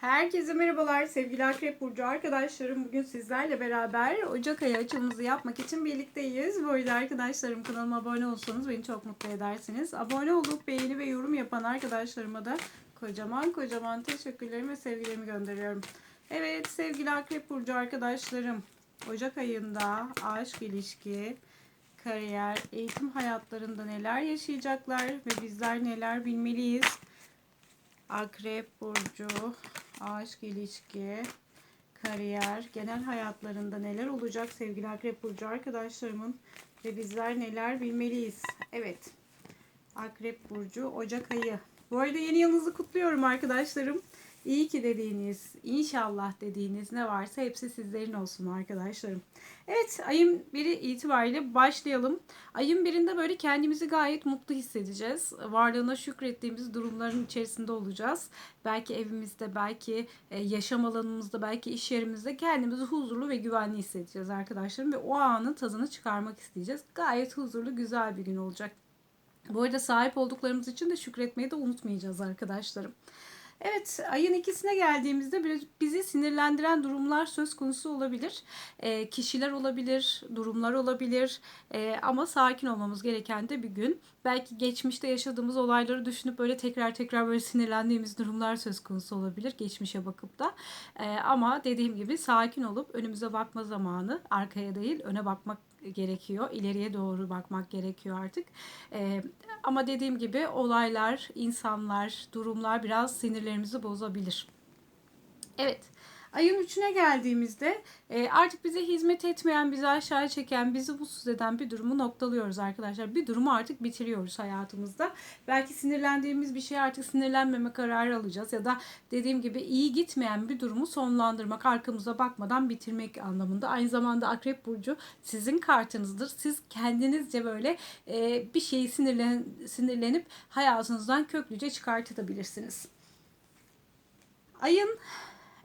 Herkese merhabalar sevgili Akrep Burcu arkadaşlarım. Bugün sizlerle beraber Ocak ayı açılımızı yapmak için birlikteyiz. Bu arada arkadaşlarım kanalıma abone olsanız beni çok mutlu edersiniz. Abone olup beğeni ve yorum yapan arkadaşlarıma da kocaman kocaman teşekkürlerimi ve sevgilerimi gönderiyorum. Evet sevgili Akrep Burcu arkadaşlarım. Ocak ayında aşk, ilişki, kariyer, eğitim hayatlarında neler yaşayacaklar ve bizler neler bilmeliyiz? Akrep burcu, aşk ilişki, kariyer, genel hayatlarında neler olacak sevgili Akrep burcu arkadaşlarımın ve bizler neler bilmeliyiz? Evet. Akrep burcu Ocak ayı. Bu arada yeni yılınızı kutluyorum arkadaşlarım. İyi ki dediğiniz, inşallah dediğiniz ne varsa hepsi sizlerin olsun arkadaşlarım. Evet ayın biri itibariyle başlayalım. Ayın birinde böyle kendimizi gayet mutlu hissedeceğiz. Varlığına şükrettiğimiz durumların içerisinde olacağız. Belki evimizde, belki e, yaşam alanımızda, belki iş yerimizde kendimizi huzurlu ve güvenli hissedeceğiz arkadaşlarım. Ve o anın tadını çıkarmak isteyeceğiz. Gayet huzurlu, güzel bir gün olacak. Bu arada sahip olduklarımız için de şükretmeyi de unutmayacağız arkadaşlarım. Evet ayın ikisine geldiğimizde bizi sinirlendiren durumlar söz konusu olabilir. E, kişiler olabilir, durumlar olabilir e, ama sakin olmamız gereken de bir gün. Belki geçmişte yaşadığımız olayları düşünüp böyle tekrar tekrar böyle sinirlendiğimiz durumlar söz konusu olabilir geçmişe bakıp da. E, ama dediğim gibi sakin olup önümüze bakma zamanı arkaya değil öne bakmak gerekiyor. İleriye doğru bakmak gerekiyor artık. Ee, ama dediğim gibi olaylar, insanlar, durumlar biraz sinirlerimizi bozabilir. Evet. Ayın üçüne geldiğimizde e, artık bize hizmet etmeyen, bizi aşağı çeken, bizi mutsuz eden bir durumu noktalıyoruz arkadaşlar. Bir durumu artık bitiriyoruz hayatımızda. Belki sinirlendiğimiz bir şey artık sinirlenmeme kararı alacağız ya da dediğim gibi iyi gitmeyen bir durumu sonlandırmak, arkamıza bakmadan bitirmek anlamında. Aynı zamanda Akrep Burcu sizin kartınızdır. Siz kendinizce böyle e, bir şeyi sinirlen, sinirlenip hayatınızdan köklüce çıkartabilirsiniz. Ayın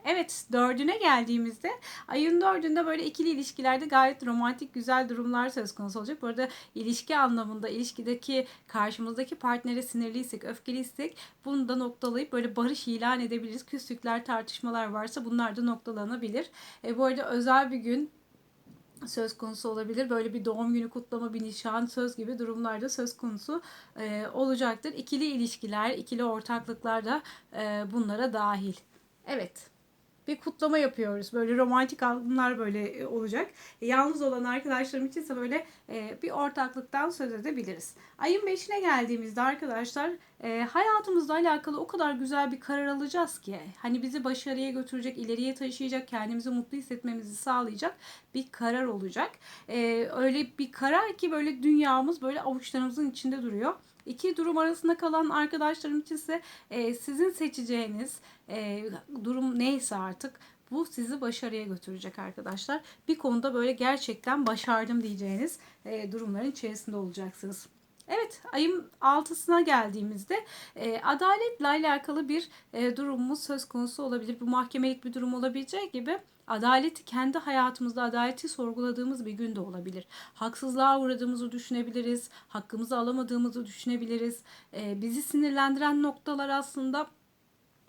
Evet dördüne geldiğimizde ayın dördünde böyle ikili ilişkilerde gayet romantik güzel durumlar söz konusu olacak. Bu arada ilişki anlamında ilişkideki karşımızdaki partnere sinirliysek, öfkeliysek bunu da noktalayıp böyle barış ilan edebiliriz. Küslükler, tartışmalar varsa bunlar da noktalanabilir. E, bu arada özel bir gün söz konusu olabilir. Böyle bir doğum günü kutlama, bir nişan, söz gibi durumlarda söz konusu e, olacaktır. İkili ilişkiler, ikili ortaklıklar da e, bunlara dahil. Evet bir kutlama yapıyoruz. Böyle romantik anlar böyle e, olacak. E, yalnız olan arkadaşlarım içinse böyle e, bir ortaklıktan söz edebiliriz. Ayın 5'ine geldiğimizde arkadaşlar hayatımızla alakalı o kadar güzel bir karar alacağız ki hani bizi başarıya götürecek, ileriye taşıyacak, kendimizi mutlu hissetmemizi sağlayacak bir karar olacak. Öyle bir karar ki böyle dünyamız böyle avuçlarımızın içinde duruyor. İki durum arasında kalan arkadaşlarım için ise e, sizin seçeceğiniz e, durum neyse artık bu sizi başarıya götürecek arkadaşlar. Bir konuda böyle gerçekten başardım diyeceğiniz e, durumların içerisinde olacaksınız. Evet ayın altısına geldiğimizde e, adaletle alakalı bir e, durumumuz söz konusu olabilir. Bu mahkemelik bir durum olabileceği gibi adaleti kendi hayatımızda adaleti sorguladığımız bir gün de olabilir. Haksızlığa uğradığımızı düşünebiliriz. Hakkımızı alamadığımızı düşünebiliriz. E, bizi sinirlendiren noktalar aslında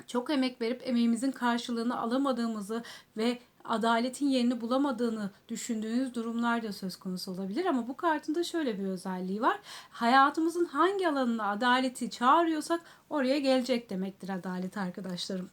çok emek verip emeğimizin karşılığını alamadığımızı ve adaletin yerini bulamadığını düşündüğünüz durumlar da söz konusu olabilir ama bu kartın da şöyle bir özelliği var. Hayatımızın hangi alanına adaleti çağırıyorsak oraya gelecek demektir adalet arkadaşlarım.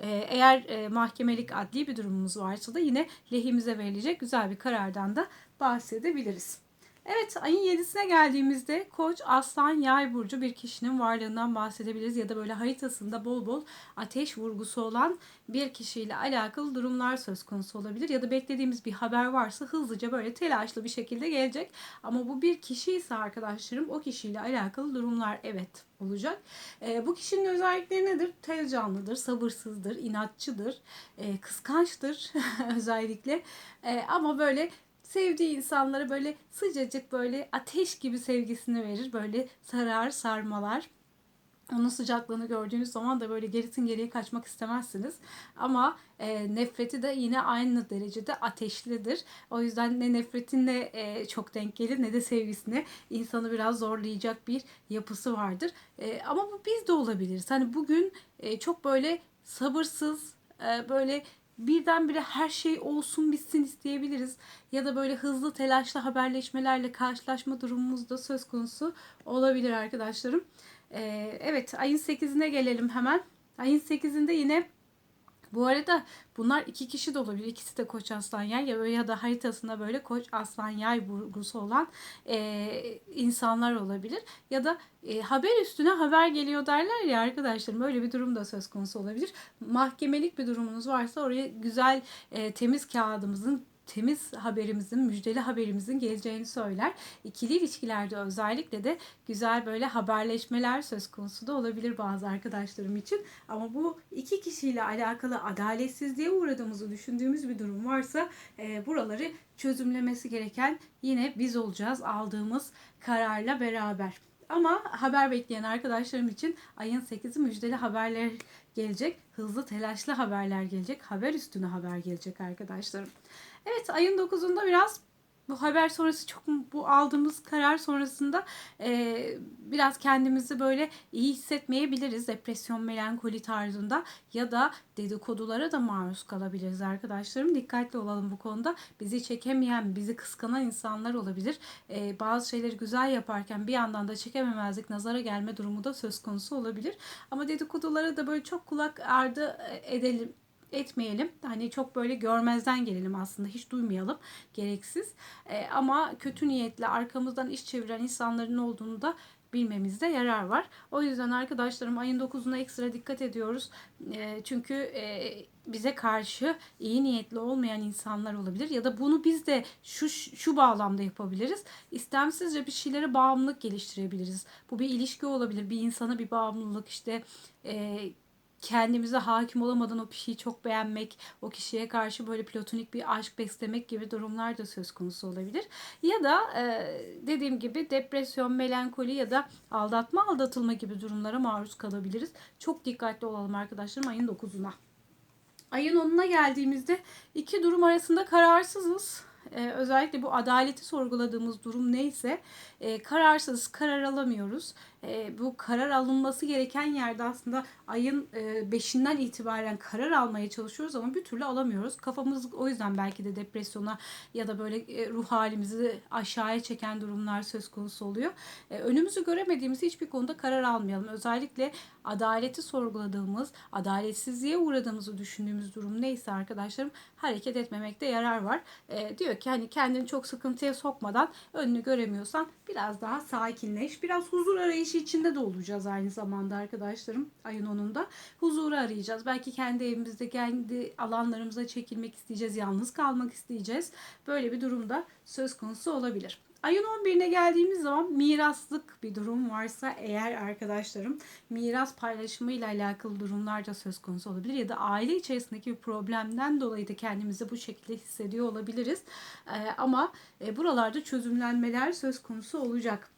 Ee, eğer e, mahkemelik adli bir durumumuz varsa da yine lehimize verilecek güzel bir karardan da bahsedebiliriz. Evet ayın 7'sine geldiğimizde koç, aslan, yay burcu bir kişinin varlığından bahsedebiliriz. Ya da böyle haritasında bol bol ateş vurgusu olan bir kişiyle alakalı durumlar söz konusu olabilir. Ya da beklediğimiz bir haber varsa hızlıca böyle telaşlı bir şekilde gelecek. Ama bu bir kişi ise arkadaşlarım o kişiyle alakalı durumlar evet olacak. E, bu kişinin özellikleri nedir? Tez canlıdır, sabırsızdır, inatçıdır, e, kıskançtır özellikle. E, ama böyle sevdiği insanlara böyle sıcacık böyle ateş gibi sevgisini verir. Böyle sarar sarmalar. Onun sıcaklığını gördüğünüz zaman da böyle gerisin geriye kaçmak istemezsiniz. Ama e, nefreti de yine aynı derecede ateşlidir. O yüzden ne nefretinle e, çok denk gelir ne de sevgisine insanı biraz zorlayacak bir yapısı vardır. E, ama bu biz de olabiliriz. Hani bugün e, çok böyle sabırsız, e, böyle birdenbire her şey olsun bitsin isteyebiliriz. Ya da böyle hızlı telaşlı haberleşmelerle karşılaşma durumumuz da söz konusu olabilir arkadaşlarım. E, evet ayın 8'ine gelelim hemen. Ayın 8'inde yine bu arada bunlar iki kişi de olabilir. İkisi de koç aslan yay ya, ya da haritasında böyle koç aslan yay vurgusu olan e, insanlar olabilir. Ya da e, haber üstüne haber geliyor derler ya arkadaşlarım. Böyle bir durum da söz konusu olabilir. Mahkemelik bir durumunuz varsa oraya güzel e, temiz kağıdımızın temiz haberimizin, müjdeli haberimizin geleceğini söyler. İkili ilişkilerde özellikle de güzel böyle haberleşmeler söz konusu da olabilir bazı arkadaşlarım için. Ama bu iki kişiyle alakalı adaletsizliğe uğradığımızı düşündüğümüz bir durum varsa e, buraları çözümlemesi gereken yine biz olacağız aldığımız kararla beraber. Ama haber bekleyen arkadaşlarım için ayın 8'i müjdeli haberler gelecek. Hızlı telaşlı haberler gelecek. Haber üstüne haber gelecek arkadaşlarım. Evet ayın 9'unda biraz bu haber sonrası çok bu aldığımız karar sonrasında e, biraz kendimizi böyle iyi hissetmeyebiliriz. Depresyon, melankoli tarzında ya da dedikodulara da maruz kalabiliriz arkadaşlarım. Dikkatli olalım bu konuda. Bizi çekemeyen, bizi kıskanan insanlar olabilir. E, bazı şeyleri güzel yaparken bir yandan da çekememezlik, nazara gelme durumu da söz konusu olabilir. Ama dedikodulara da böyle çok kulak ardı edelim etmeyelim. Hani çok böyle görmezden gelelim aslında. Hiç duymayalım. Gereksiz. E, ama kötü niyetle arkamızdan iş çeviren insanların olduğunu da bilmemizde yarar var. O yüzden arkadaşlarım ayın 9'una ekstra dikkat ediyoruz. E, çünkü e, bize karşı iyi niyetli olmayan insanlar olabilir ya da bunu biz de şu şu bağlamda yapabiliriz. İstemsizce bir şeylere bağımlılık geliştirebiliriz. Bu bir ilişki olabilir. Bir insana bir bağımlılık işte e, kendimize hakim olamadan o kişiyi çok beğenmek, o kişiye karşı böyle platonik bir aşk beslemek gibi durumlar da söz konusu olabilir. Ya da e, dediğim gibi depresyon, melankoli ya da aldatma, aldatılma gibi durumlara maruz kalabiliriz. Çok dikkatli olalım arkadaşlarım ayın 9'una. Ayın 10'una geldiğimizde iki durum arasında kararsızız e, özellikle bu adaleti sorguladığımız durum neyse e, kararsız karar alamıyoruz. E, bu karar alınması gereken yerde aslında ayın 5'inden e, itibaren karar almaya çalışıyoruz ama bir türlü alamıyoruz. Kafamız o yüzden belki de depresyona ya da böyle e, ruh halimizi aşağıya çeken durumlar söz konusu oluyor. E, önümüzü göremediğimiz hiçbir konuda karar almayalım. Özellikle adaleti sorguladığımız, adaletsizliğe uğradığımızı düşündüğümüz durum neyse arkadaşlarım hareket etmemekte yarar var. E, diyor ki hani kendini çok sıkıntıya sokmadan önünü göremiyorsan biraz daha sakinleş. Biraz huzur arayışı içinde de olacağız aynı zamanda arkadaşlarım ayın 10'unda. Huzuru arayacağız. Belki kendi evimizde kendi alanlarımıza çekilmek isteyeceğiz. Yalnız kalmak isteyeceğiz. Böyle bir durumda söz konusu olabilir. Ayın 11'ine geldiğimiz zaman miraslık bir durum varsa eğer arkadaşlarım miras paylaşımı ile alakalı durumlar da söz konusu olabilir ya da aile içerisindeki bir problemden dolayı da kendimizi bu şekilde hissediyor olabiliriz. Ee, ama e, buralarda çözümlenmeler söz konusu olacak.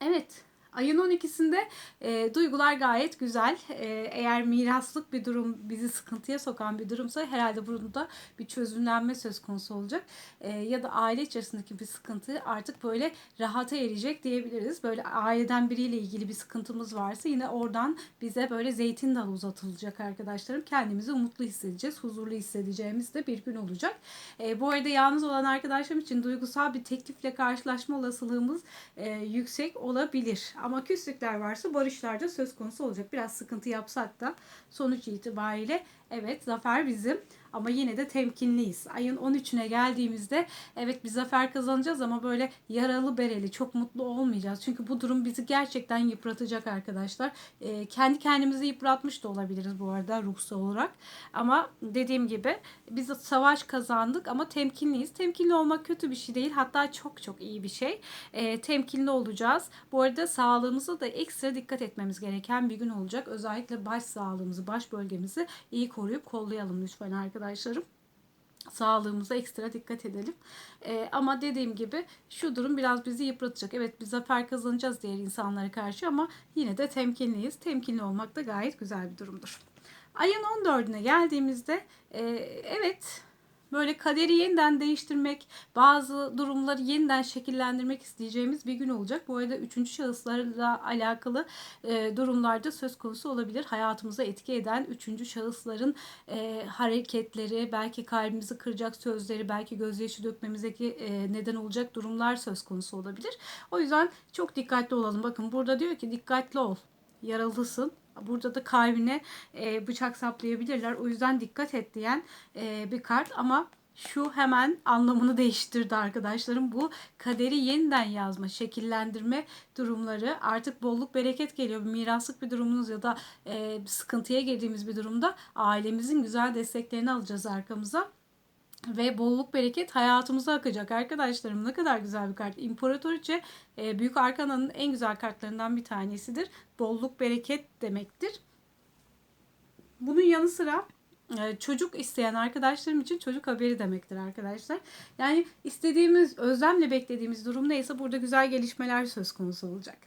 Evet Ayın 12'sinde e, duygular gayet güzel. E, eğer miraslık bir durum bizi sıkıntıya sokan bir durumsa herhalde burada bir çözümlenme söz konusu olacak. E, ya da aile içerisindeki bir sıkıntı artık böyle rahata erecek diyebiliriz. Böyle aileden biriyle ilgili bir sıkıntımız varsa yine oradan bize böyle zeytin dalı uzatılacak arkadaşlarım. Kendimizi umutlu hissedeceğiz, huzurlu hissedeceğimiz de bir gün olacak. E, bu arada yalnız olan arkadaşlarım için duygusal bir teklifle karşılaşma olasılığımız e, yüksek olabilir. Ama küslükler varsa barışlar da söz konusu olacak. Biraz sıkıntı yapsak da sonuç itibariyle evet zafer bizim. Ama yine de temkinliyiz. Ayın 13'üne geldiğimizde evet bir zafer kazanacağız ama böyle yaralı bereli çok mutlu olmayacağız. Çünkü bu durum bizi gerçekten yıpratacak arkadaşlar. E, kendi kendimizi yıpratmış da olabiliriz bu arada ruhsal olarak. Ama dediğim gibi biz savaş kazandık ama temkinliyiz. Temkinli olmak kötü bir şey değil. Hatta çok çok iyi bir şey. E, temkinli olacağız. Bu arada sağlığımıza da ekstra dikkat etmemiz gereken bir gün olacak. Özellikle baş sağlığımızı, baş bölgemizi iyi koruyup kollayalım lütfen arkadaşlar arkadaşlarım sağlığımıza ekstra dikkat edelim. Ee, ama dediğim gibi şu durum biraz bizi yıpratacak. Evet biz zafer kazanacağız diğer insanlara karşı ama yine de temkinliyiz. Temkinli olmak da gayet güzel bir durumdur. Ayın 14'üne geldiğimizde e, evet böyle kaderi yeniden değiştirmek, bazı durumları yeniden şekillendirmek isteyeceğimiz bir gün olacak. Bu arada üçüncü şahıslarla alakalı e, durumlarda söz konusu olabilir. Hayatımıza etki eden üçüncü şahısların e, hareketleri, belki kalbimizi kıracak sözleri, belki gözyaşı dökmemizdeki e, neden olacak durumlar söz konusu olabilir. O yüzden çok dikkatli olalım. Bakın burada diyor ki dikkatli ol, yaralısın. Burada da kalbine e, bıçak saplayabilirler. O yüzden dikkat et diyen e, bir kart ama şu hemen anlamını değiştirdi arkadaşlarım. Bu kaderi yeniden yazma, şekillendirme durumları artık bolluk bereket geliyor. Bir miraslık bir durumunuz ya da e, sıkıntıya girdiğimiz bir durumda ailemizin güzel desteklerini alacağız arkamıza. Ve bolluk bereket hayatımıza akacak arkadaşlarım. Ne kadar güzel bir kart. İmparatoriçe e, Büyük Arkana'nın en güzel kartlarından bir tanesidir. Bolluk bereket demektir. Bunun yanı sıra e, çocuk isteyen arkadaşlarım için çocuk haberi demektir arkadaşlar. Yani istediğimiz, özlemle beklediğimiz durum neyse burada güzel gelişmeler söz konusu olacak.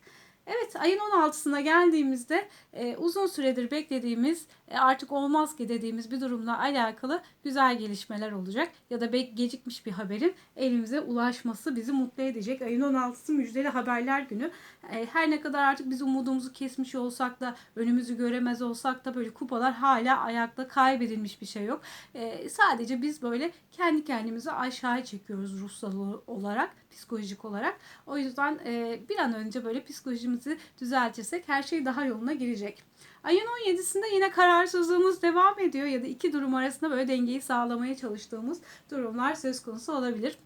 Evet ayın 16'sına geldiğimizde e, uzun süredir beklediğimiz artık olmaz ki dediğimiz bir durumla alakalı güzel gelişmeler olacak. Ya da bek gecikmiş bir haberin elimize ulaşması bizi mutlu edecek. Ayın 16'sı müjdeli haberler günü. E, her ne kadar artık biz umudumuzu kesmiş olsak da önümüzü göremez olsak da böyle kupalar hala ayakta kaybedilmiş bir şey yok. E, sadece biz böyle kendi kendimizi aşağı çekiyoruz ruhsal olarak, psikolojik olarak. O yüzden e, bir an önce böyle psikolojimizi düzeltirsek her şey daha yoluna girecek. Ayın 17'sinde yine kararsızlığımız devam ediyor ya da iki durum arasında böyle dengeyi sağlamaya çalıştığımız durumlar söz konusu olabilir.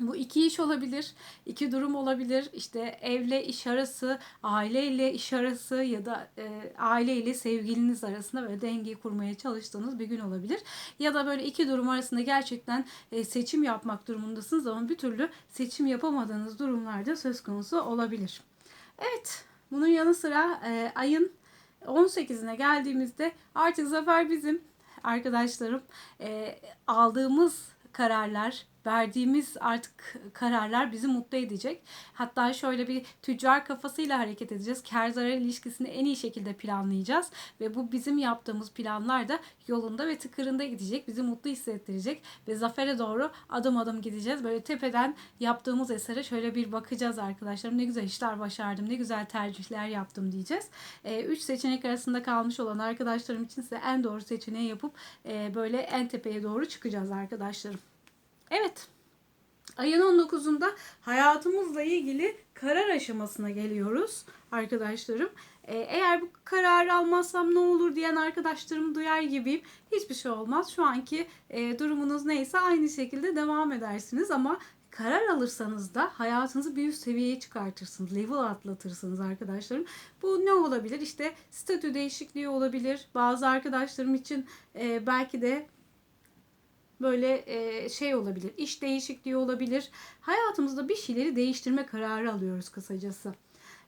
Bu iki iş olabilir, iki durum olabilir. İşte evle iş arası, aileyle iş arası ya da e, aile ile sevgiliniz arasında böyle dengeyi kurmaya çalıştığınız bir gün olabilir. Ya da böyle iki durum arasında gerçekten e, seçim yapmak durumundasınız ama bir türlü seçim yapamadığınız durumlarda söz konusu olabilir. Evet, bunun yanı sıra e, ayın 18'ine geldiğimizde artık zafer bizim arkadaşlarım e, aldığımız kararlar verdiğimiz artık kararlar bizi mutlu edecek. Hatta şöyle bir tüccar kafasıyla hareket edeceğiz. Kar zarar ilişkisini en iyi şekilde planlayacağız ve bu bizim yaptığımız planlar da yolunda ve tıkırında gidecek. Bizi mutlu hissettirecek ve zafere doğru adım adım gideceğiz. Böyle tepeden yaptığımız esere şöyle bir bakacağız arkadaşlarım. Ne güzel işler başardım, ne güzel tercihler yaptım diyeceğiz. E, üç seçenek arasında kalmış olan arkadaşlarım için ise en doğru seçeneği yapıp e, böyle en tepeye doğru çıkacağız arkadaşlarım. Evet. Ayın 19'unda hayatımızla ilgili karar aşamasına geliyoruz arkadaşlarım. Ee, eğer bu kararı almazsam ne olur diyen arkadaşlarımı duyar gibiyim. Hiçbir şey olmaz. Şu anki e, durumunuz neyse aynı şekilde devam edersiniz ama karar alırsanız da hayatınızı bir üst seviyeye çıkartırsınız. Level atlatırsınız arkadaşlarım. Bu ne olabilir? İşte statü değişikliği olabilir. Bazı arkadaşlarım için e, belki de böyle e, şey olabilir, iş değişikliği olabilir. Hayatımızda bir şeyleri değiştirme kararı alıyoruz kısacası.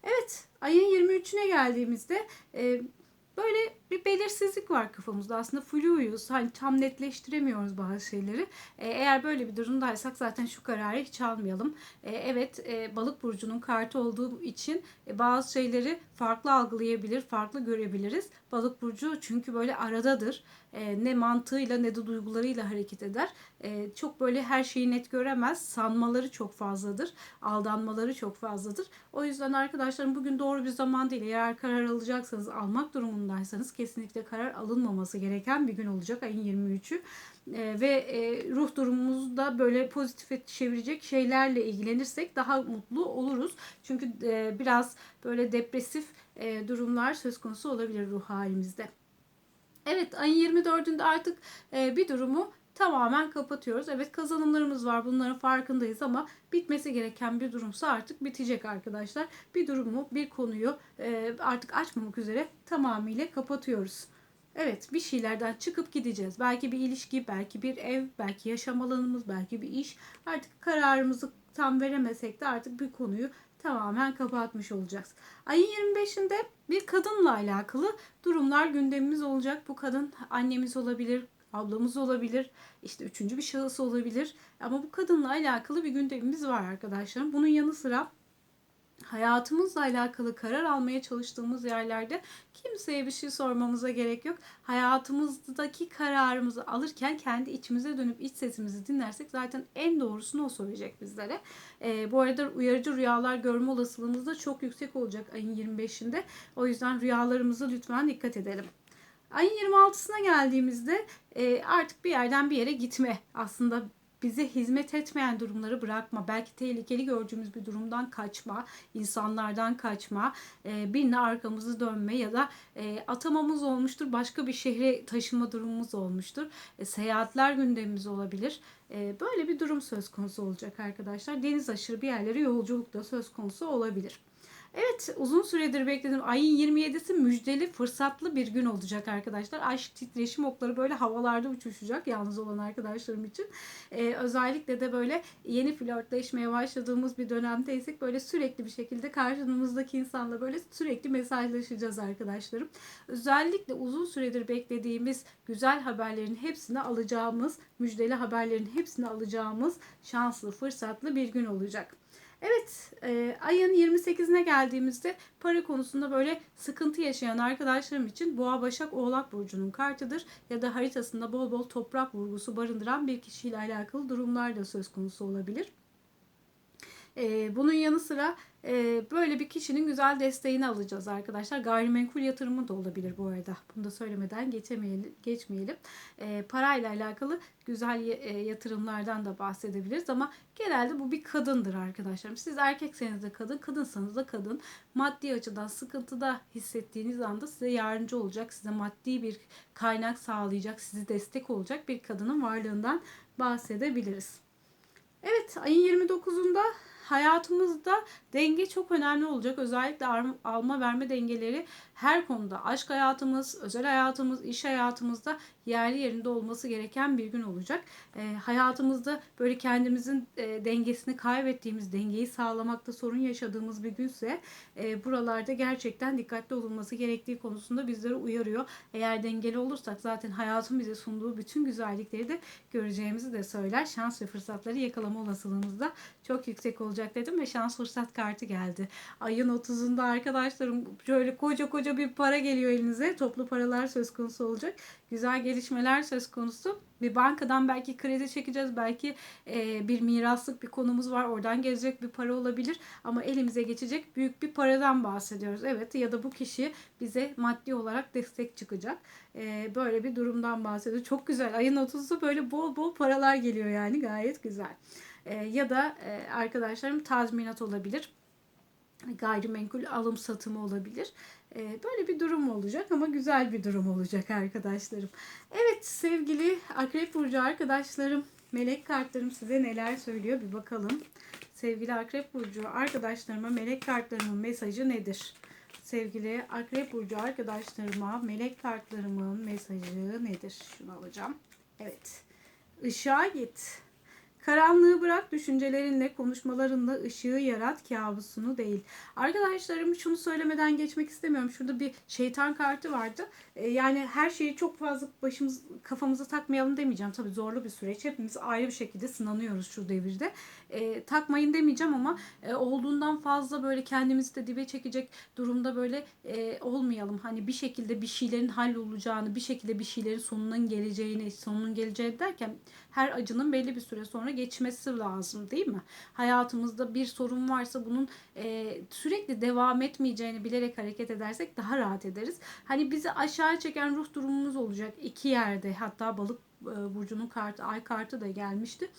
Evet, ayın 23'üne geldiğimizde e, böyle bir belirsizlik var kafamızda. Aslında fluyuz. Hani tam netleştiremiyoruz bazı şeyleri. E, eğer böyle bir durumdaysak zaten şu kararı hiç almayalım. E, evet e, balık burcunun kartı olduğu için e, bazı şeyleri farklı algılayabilir, farklı görebiliriz. Balık burcu çünkü böyle aradadır. E, ne mantığıyla ne de duygularıyla hareket eder. E, çok böyle her şeyi net göremez. Sanmaları çok fazladır. Aldanmaları çok fazladır. O yüzden arkadaşlarım bugün doğru bir zaman değil. Eğer karar alacaksanız, almak durumundaysanız kesinlikle karar alınmaması gereken bir gün olacak ayın 23'ü. E, ve ruh durumumuzu da böyle pozitife çevirecek şeylerle ilgilenirsek daha mutlu oluruz. Çünkü biraz böyle depresif durumlar söz konusu olabilir ruh halimizde. Evet ayın 24'ünde artık e, bir durumu tamamen kapatıyoruz. Evet kazanımlarımız var bunların farkındayız ama bitmesi gereken bir durumsa artık bitecek arkadaşlar. Bir durumu bir konuyu e, artık açmamak üzere tamamıyla kapatıyoruz. Evet bir şeylerden çıkıp gideceğiz. Belki bir ilişki, belki bir ev, belki yaşam alanımız, belki bir iş. Artık kararımızı tam veremesek de artık bir konuyu tamamen kapatmış olacağız. Ayın 25'inde bir kadınla alakalı durumlar gündemimiz olacak. Bu kadın annemiz olabilir, ablamız olabilir, işte üçüncü bir şahıs olabilir. Ama bu kadınla alakalı bir gündemimiz var arkadaşlarım. Bunun yanı sıra hayatımızla alakalı karar almaya çalıştığımız yerlerde kimseye bir şey sormamıza gerek yok. Hayatımızdaki kararımızı alırken kendi içimize dönüp iç sesimizi dinlersek zaten en doğrusunu o söyleyecek bizlere. Ee, bu arada uyarıcı rüyalar görme olasılığımız da çok yüksek olacak ayın 25'inde. O yüzden rüyalarımızı lütfen dikkat edelim. Ayın 26'sına geldiğimizde e, artık bir yerden bir yere gitme aslında bize hizmet etmeyen durumları bırakma, belki tehlikeli gördüğümüz bir durumdan kaçma, insanlardan kaçma, e, birine arkamızı dönme ya da e, atamamız olmuştur, başka bir şehre taşıma durumumuz olmuştur. E, seyahatler gündemimiz olabilir. E, böyle bir durum söz konusu olacak arkadaşlar. Deniz aşırı bir yerlere yolculuk da söz konusu olabilir. Evet uzun süredir bekledim. Ayın 27'si müjdeli fırsatlı bir gün olacak arkadaşlar. Aşk titreşim okları böyle havalarda uçuşacak yalnız olan arkadaşlarım için. Ee, özellikle de böyle yeni flörtleşmeye başladığımız bir dönemdeysek böyle sürekli bir şekilde karşımızdaki insanla böyle sürekli mesajlaşacağız arkadaşlarım. Özellikle uzun süredir beklediğimiz güzel haberlerin hepsini alacağımız, müjdeli haberlerin hepsini alacağımız şanslı, fırsatlı bir gün olacak. Evet, e, ayın 28'ine geldiğimizde para konusunda böyle sıkıntı yaşayan arkadaşlarım için Boğa Başak Oğlak Burcu'nun kartıdır. Ya da haritasında bol bol toprak vurgusu barındıran bir kişiyle alakalı durumlar da söz konusu olabilir. E, bunun yanı sıra böyle bir kişinin güzel desteğini alacağız arkadaşlar. Gayrimenkul yatırımı da olabilir bu arada. Bunu da söylemeden geçemeyelim, geçmeyelim. E, parayla alakalı güzel e, yatırımlardan da bahsedebiliriz ama genelde bu bir kadındır arkadaşlarım. Siz erkekseniz de kadın, kadınsanız da kadın. Maddi açıdan sıkıntıda hissettiğiniz anda size yardımcı olacak, size maddi bir kaynak sağlayacak, sizi destek olacak bir kadının varlığından bahsedebiliriz. Evet ayın 29'unda hayatımızda denge çok önemli olacak. Özellikle alma verme dengeleri her konuda aşk hayatımız, özel hayatımız, iş hayatımızda yerli yerinde olması gereken bir gün olacak. E, hayatımızda böyle kendimizin e, dengesini kaybettiğimiz, dengeyi sağlamakta sorun yaşadığımız bir günse e, buralarda gerçekten dikkatli olunması gerektiği konusunda bizleri uyarıyor. Eğer dengeli olursak zaten hayatın bize sunduğu bütün güzellikleri de göreceğimizi de söyler. Şans ve fırsatları yakalama olasılığımız da çok yüksek olacak dedim ve şans fırsat kartı geldi. Ayın 30'unda arkadaşlarım şöyle koca koca koca bir para geliyor elinize. Toplu paralar söz konusu olacak. Güzel gelişmeler söz konusu. Bir bankadan belki kredi çekeceğiz. Belki e, bir miraslık bir konumuz var. Oradan gelecek bir para olabilir. Ama elimize geçecek büyük bir paradan bahsediyoruz. Evet ya da bu kişi bize maddi olarak destek çıkacak. E, böyle bir durumdan bahsediyoruz. Çok güzel. Ayın 30'u böyle bol bol paralar geliyor yani. Gayet güzel. E, ya da e, arkadaşlarım tazminat olabilir gayrimenkul alım satımı olabilir. Ee, böyle bir durum olacak ama güzel bir durum olacak arkadaşlarım. Evet sevgili Akrep Burcu arkadaşlarım, melek kartlarım size neler söylüyor bir bakalım. Sevgili Akrep Burcu arkadaşlarıma melek kartlarımın mesajı nedir? Sevgili Akrep Burcu arkadaşlarıma melek kartlarımın mesajı nedir? Şunu alacağım. Evet. Işığa git. Karanlığı bırak düşüncelerinle, konuşmalarınla ışığı yarat kabusunu değil. Arkadaşlarım şunu söylemeden geçmek istemiyorum. Şurada bir şeytan kartı vardı. Ee, yani her şeyi çok fazla başımız kafamıza takmayalım demeyeceğim. Tabii zorlu bir süreç. Hepimiz ayrı bir şekilde sınanıyoruz şu devirde. E, takmayın demeyeceğim ama e, olduğundan fazla böyle kendimizi de dibe çekecek durumda böyle e, olmayalım. Hani bir şekilde bir şeylerin hallolacağını, bir şekilde bir şeylerin sonunun geleceğini, sonunun geleceği derken her acının belli bir süre sonra geçmesi lazım değil mi? Hayatımızda bir sorun varsa bunun e, sürekli devam etmeyeceğini bilerek hareket edersek daha rahat ederiz. Hani bizi aşağı çeken ruh durumumuz olacak iki yerde hatta balık e, burcunun kartı ay kartı da gelmişti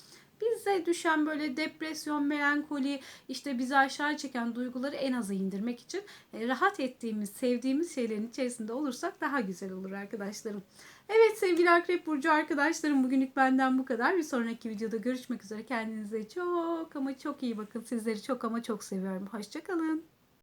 bize düşen böyle depresyon, melankoli, işte bizi aşağı çeken duyguları en aza indirmek için e, rahat ettiğimiz, sevdiğimiz şeylerin içerisinde olursak daha güzel olur arkadaşlarım. Evet sevgili Akrep Burcu arkadaşlarım bugünlük benden bu kadar. Bir sonraki videoda görüşmek üzere. Kendinize çok ama çok iyi bakın. Sizleri çok ama çok seviyorum. Hoşçakalın.